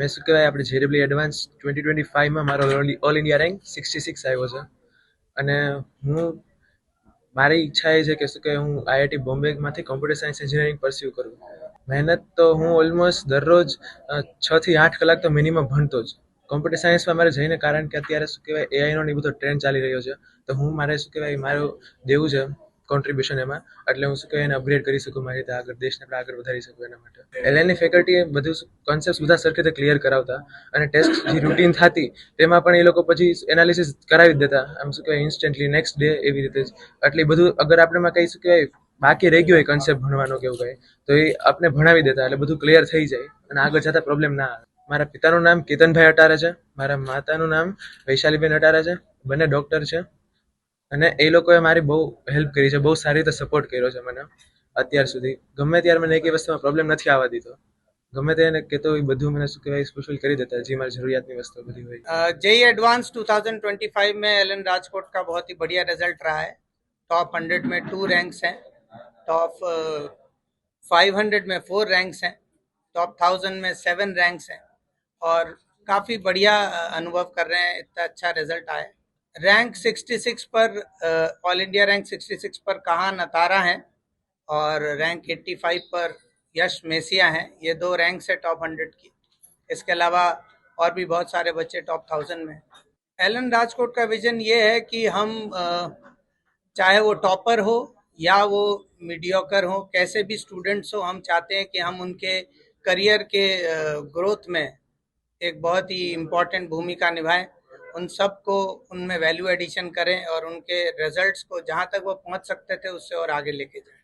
મેં શું કહેવાય આપણે જેરેબલી એડવાન્સ ટ્વેન્ટી ટ્વેન્ટી ફાઇવમાં મારો all India rank sixty six આવ્યો છે અને હું મારી ઈચ્છા એ છે કે શું કે હું આઈઆઈટી બોમ્બેમાંથી કોમ્પ્યુટર સાયન્સ એન્જિનિયરિંગ પરસ્યુ કરું મહેનત તો હું ઓલમોસ્ટ દરરોજ છથી આઠ કલાક તો મિનિમમ ભણતો જ કોમ્પ્યુટર સાયન્સમાં મારે જઈને કારણ કે અત્યારે શું કહેવાય એઆઈનો ને બધો ટ્રેન્ડ ચાલી રહ્યો છે તો હું મારે શું કહેવાય મારું દેવું છે કોન્ટ્રીબ્યુશન એમાં એટલે હું શું કહે એને અપગ્રેડ કરી શકું મારી રીતે આગળ દેશને આપણે આગળ વધારી શકું એના માટે e એલએનની ફેકલ્ટી બધું કોન્સેપ્ટ બધા સરખી રીતે ક્લિયર કરાવતા અને ટેસ્ટ જે રૂટીન થતી તેમાં પણ એ લોકો પછી એનાલિસિસ કરાવી દેતા આમ શું કહેવાય ઇન્સ્ટન્ટલી નેક્સ્ટ ડે એવી રીતે જ એટલે બધું અગર આપણે શું કહેવાય બાકી રહી ગયો હોય કન્સેપ્ટ ભણવાનો કેવું કંઈ તો એ આપણે ભણાવી દેતા એટલે બધું ક્લિયર થઈ જાય અને આગળ જતા પ્રોબ્લેમ ના આવે મારા પિતાનું નામ કેતનભાઈ અટારા છે મારા માતાનું નામ વૈશાલીબેન અટારા છે બંને ડૉક્ટર છે અને એ લોકોએ મારી બહુ હેલ્પ કરી છે બહુ સારી રીતે સપોર્ટ કર્યો છે મને અત્યાર સુધી ગમે ત્યારે મને એકય વસ્તુમાં પ્રોબ્લેમ નથી આવાધી તો ગમે તેને કેતો એ બધું મને સુખeway સ્પેશિયલ કરી દેતા છે જી મારી જરૂરિયાતની વસ્તુ બધી હોય અ જય એડવાન્સ 2025 મે એલન રાજકોટ કા બહુત હી બઢિયા રિઝલ્ટ આયા હે ટોપ 100 મે 2 રેન્ક્સ હે ટોપ 500 મે 4 રેન્ક્સ હે ટોપ 1000 મે 7 રેન્ક્સ હે ઓર કાફી બઢિયા અનુભવ કર રહે હે ઇતને અચ્છા રિઝલ્ટ આયા रैंक 66 पर ऑल इंडिया रैंक 66 पर कहा नतारा है और रैंक 85 पर यश मेसिया हैं ये दो रैंक से टॉप 100 की इसके अलावा और भी बहुत सारे बच्चे टॉप थाउजेंड में एलन राजकोट का विजन ये है कि हम चाहे वो टॉपर हो या वो मीडियोकर हो कैसे भी स्टूडेंट्स हो हम चाहते हैं कि हम उनके करियर के ग्रोथ में एक बहुत ही इम्पॉर्टेंट भूमिका निभाएं उन सब को उनमें वैल्यू एडिशन करें और उनके रिजल्ट्स को जहां तक वो पहुंच सकते थे उससे और आगे लेके जाएं